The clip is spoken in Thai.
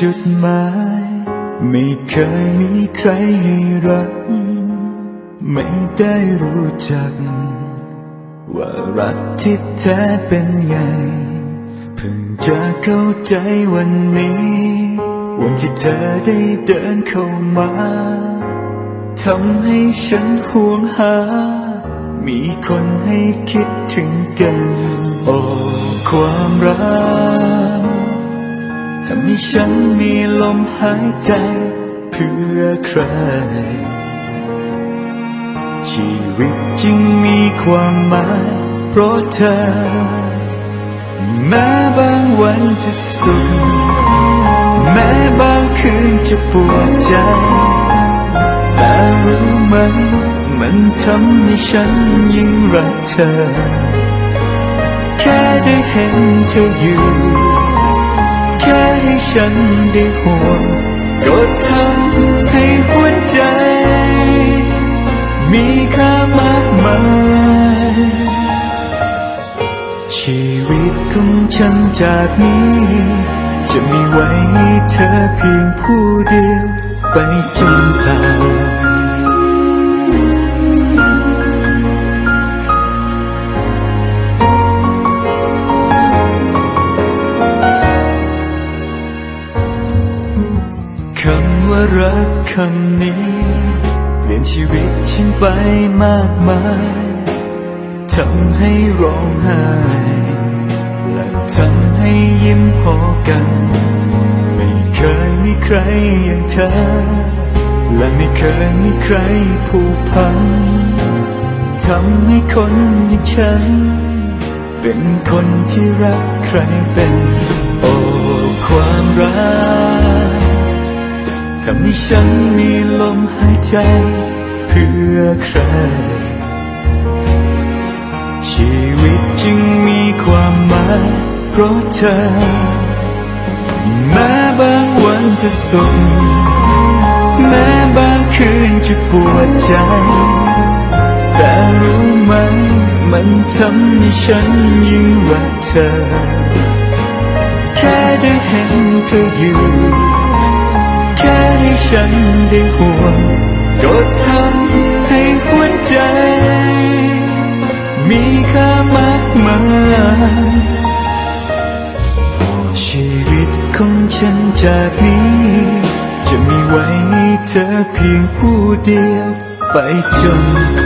จุดหมาย ไม่เคยมีใครให้รัก ไม่ได้รู้จัก ว่ารักที่แท้เป็นไง เพิ่งจะเข้าใจวันนี้ วันที่เธอได้เดินเข้ามาทำให้ฉันห่วงหา มีคนให้คิดถึงกัน โอ้ ความรัก ทำให้ฉันมีลมหายใจเพื่อใคร ชีวิตจึงมีความหมายเพราะเธอ แม้บางวันจะสุข แม้บางคืนจะปวดใจ แต่รู้ไหมมันทำให้ฉันยิ่งรักเธอ แค่ได้เห็นเธออยู่ ฉันได้ห่วงก็ทำให้หัวใจ มีค่ามากมายชีวิตของฉันจากนี้ จะมีไว้เธอเพียงผู้เดียวไปจนตาย ว่ารักคำนี้ เปลี่ยนชีวิตฉันไปมากมายทำให้ร้องไห้และทำให้ยิ้มพอกัน ไม่เคยมีใครอย่างเธอ และไม่เคยมีใครผูกพันทำให้คนอย่างฉัน เป็นคนที่รักใครเป็น โอ้ความรัก ทำให้ฉันมีลมหายใจ เพื่อใคร ชีวิตจึงมีความหมายเพราะเธอ แม้บางวันจะสุขแม้บางคืนจะปวดใจ แต่รู้ไหมมันทำให้ฉันยิ่งรักเธอ แค่ได้เห็นเธออยู่ ฉันได้ห่วงก็ทำให้หัวใจ มีค่ามากมายชีวิตของฉันจากนี้ จะมีไว้เธอเพียงผู้เดียว ไปจน